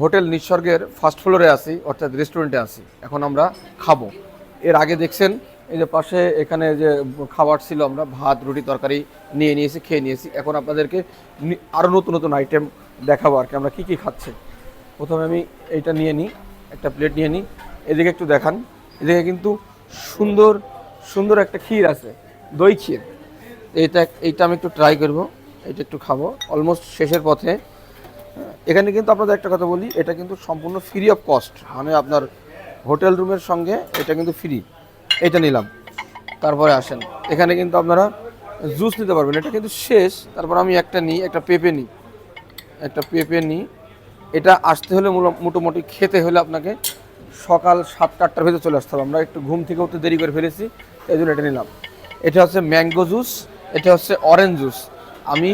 Hotel নিঃসর্গের first ফ্লোরে আছি, অর্থাৎ রেস্টুরেন্টে আছি। এখন আমরা খাব। এর আগে দেখছেন, এই যে পাশে এখানে যে খাবার ছিল আমরা, ভাত, রুটি, তরকারি নিয়ে নিয়েছি, খেয়ে নিয়েছি। এখন আপনাদেরকে আরও নতুন নতুন আইটেম দেখাবো আর কি। আমরা কী কী খাচ্ছি? প্রথমে আমি এইটা নিয়ে নিই, একটা প্লেট নিয়ে নিই। এদিকে একটু দেখান। এদিকে কিন্তু সুন্দর সুন্দর একটা ক্ষীর আছে, দই ক্ষীর। এইটা এইটা আমি একটু ট্রাই করব এটা একটু খাব। অলমোস্ট শেষের পথে এখানে কিন্তু আপনাদের একটা কথা বলি, এটা কিন্তু সম্পূর্ণ ফ্রি অফ কস্ট মানে আপনার হোটেল রুমের সঙ্গে এটা কিন্তু ফ্রি এটা নিলাম। তারপরে আসেন। এখানে কিন্তু আপনারা জুস নিতে পারবেন। এটা কিন্তু শেষ। তারপর আমি একটা নিই, একটা পেঁপে নিই। একটা পেঁপে নিই। এটা আসতে হলে মোটামুটি খেতে হলে আপনাকে সকাল সাতটা, আটটার ভেতরে চলে আসতে হবে। আমরা একটু ঘুম থেকে উঠতে দেরি করে ফেলেছি, এই জন্য এটা নিলাম। এটা হচ্ছে ম্যাঙ্গো জুস এটা হচ্ছে অরেঞ্জ জুস আমি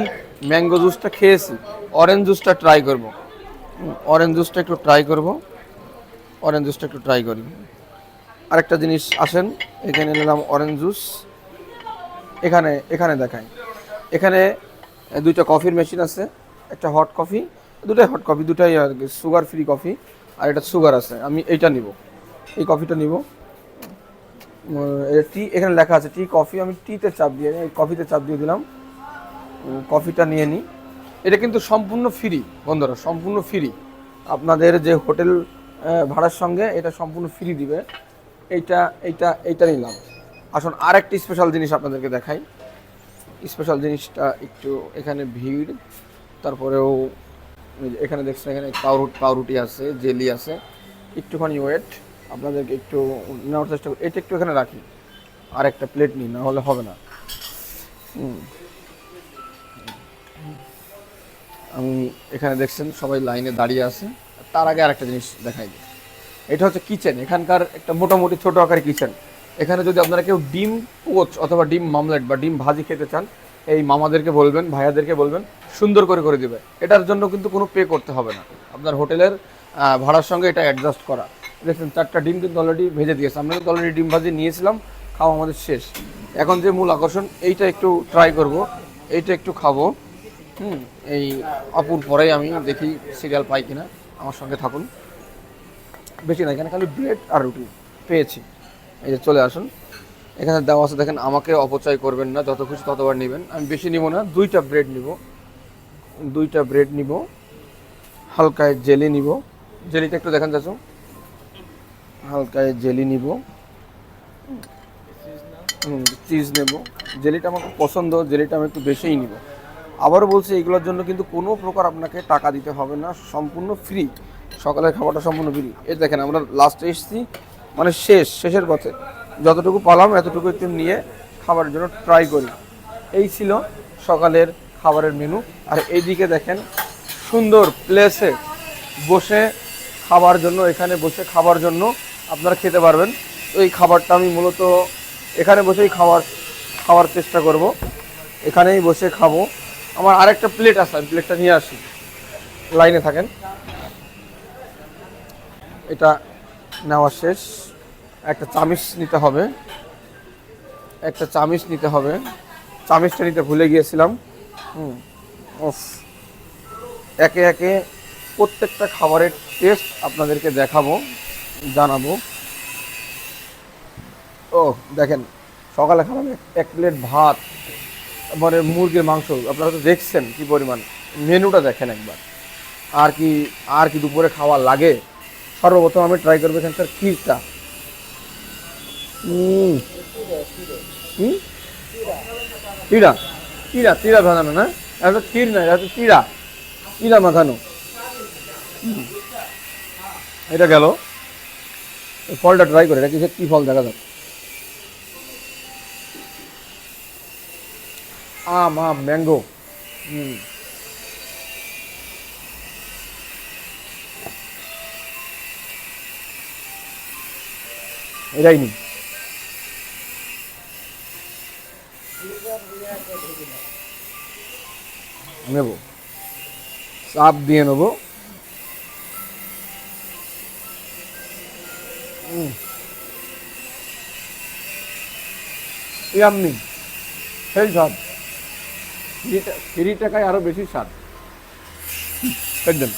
ম্যাঙ্গো জুসটা খেয়েছি অরেঞ্জ জুসটা ট্রাই করব। অরেঞ্জ জুসটা একটু ট্রাই করব। অরেঞ্জ জুসটা একটু ট্রাই করি। আরেকটা জিনিস আসেন, এখানে নিলাম অরেঞ্জ জুস এখানে এখানে দেখাই। এখানে দুইটা কফির মেশিন আছে, একটা হট কফি দুটাই হট কফি দুটাই আর কি সুগার ফ্রি কফি আর এটা সুগার আছে। আমি এইটা নিব। এই কফিটা নিব। টি এখানে লেখা আছে টি কফি আমি টিতে চাপ দিয়ে কফিতে চাপ দিয়ে দিলাম। কফিটা নিয়ে নিই। এটা কিন্তু সম্পূর্ণ ফ্রি বন্ধুরা, সম্পূর্ণ ফ্রি আপনাদের যে হোটেল ভাড়ার সঙ্গে এটা সম্পূর্ণ ফ্রি দিবে। এইটা এইটা এইটা নিলাম। আসুন আর একটি স্পেশাল জিনিস আপনাদেরকে দেখাই। স্পেশাল জিনিসটা একটু এখানে ভিড়। তারপরেও এখানে দেখছেন, এখানে পাউরুটি পাউরুটি আছে, জেলি আছে। একটুখানি ওয়েট আপনাদেরকে একটু নেওয়ার চেষ্টা করি। এটা একটু এখানে রাখি। আর একটা প্লেট নিই, না হলে হবে না। হুম। আমি এখানে দেখছেন, সবাই লাইনে দাঁড়িয়ে আছে। তার আগে আরেকটা জিনিস দেখাই দিই। এটা হচ্ছে কিচেন, এখানকার একটা মোটামুটি ছোট আকারের কিচেন। এখানে যদি আপনারা কেউ ডিম পোচ অথবা ডিম মামলেট বা ডিম ভাজি খেতে চান, এই মামাদেরকে বলবেন, ভাইয়াদেরকে বলবেন, সুন্দর করে করে দিবে। এটার জন্য কিন্তু কোনো পে করতে হবে না। আপনার হোটেলের ভাড়ার সঙ্গে এটা অ্যাডজাস্ট করা। দেখছেন, চারটা ডিম কিন্তু অলরেডি ভেজে দিয়েছে। আমরা কিন্তু অলরেডি ডিম ভাজি নিয়েছিলাম, খাওয়া আমাদের শেষ। এখন যে মূল আকর্ষণ, এইটা একটু ট্রাই করব, এইটা একটু খাব। হুম, এই অপুর পরেই আমি দেখি সিরিয়াল পাই কিনা। আমার সঙ্গে থাকুন। বেশি না, এখানে খালি ব্রেড আর রুটি পেয়েছি। এই যে চলে আসুন। এখানে দেওয়া আছে, দেখেন, আমাকে অপচয় করবেন না, যত খুশি ততবার নেবেন। আমি বেশি নিব না, দুইটা ব্রেড নিব। দুইটা ব্রেড নিব। হালকায় জেলি নিব। জেলিটা একটু দেখেন চাচু। হালকায় জেলি নিব। চিজ নেব। জেলিটা আমার পছন্দ জেলিটা আমি একটু বেশিই নিব। আবারও বলছি, এগুলোর জন্য কিন্তু কোনো প্রকার আপনাকে টাকা দিতে হবে না, সম্পূর্ণ ফ্রি সকালের খাবারটা সম্পূর্ণ ফ্রি এই দেখেন, আমরা লাস্টে এসেছি মানে শেষ, শেষের পথে। যতটুকু পালাম এতটুকু একটু নিয়ে খাবারের জন্য ট্রাই করি। এই ছিল সকালের খাবারের মেনু আর এইদিকে দেখেন, সুন্দর প্লেসে বসে খাবার জন্য, এখানে বসে খাবার জন্য আপনারা খেতে পারবেন। এই খাবারটা আমি মূলত এখানে বসেই খাওয়ার খাওয়ার চেষ্টা করব। এখানেই বসে খাব। আমার আরেকটা প্লেট আছে, আমি প্লেটটা নিয়ে আসি। লাইনে থাকেন। এটা নেওয়া শেষ। একটা চামিচ নিতে হবে। একটা চামিচ নিতে হবে। চামিচটা নিতে ভুলে গিয়েছিলাম। হুম। একে একে প্রত্যেকটা খাবারের টেস্ট আপনাদেরকে দেখাবো, জানাব। ও, দেখেন, সকালে খাবেন এক প্লেট ভাত। মানে মুরগির মাংস, আপনারা তো দেখছেন কি পরিমাণ। মেনুটা দেখেন একবার। আর কি আর কি দুপুরে খাওয়া লাগে? সর্বপ্রথম আমি ট্রাই করব এখানকার ক্ষীরটা। চিড়া চিড়া চিড়া বানানো না? এটা ক্ষীর না এটা চিড়া চিড়া মাখানো এটা গেল। ফলটা ট্রাই করে, এটা কিসের, কি ফল দেখা যাক। আম আম ম্যাঙ্গো। হুম। এটাই নি। নেব। চাপ দিয়ে নেব। ইয়াম্মি সেই স্বাদ ফ্রি টাকায় আরও বেশি স্বাদ। একদম।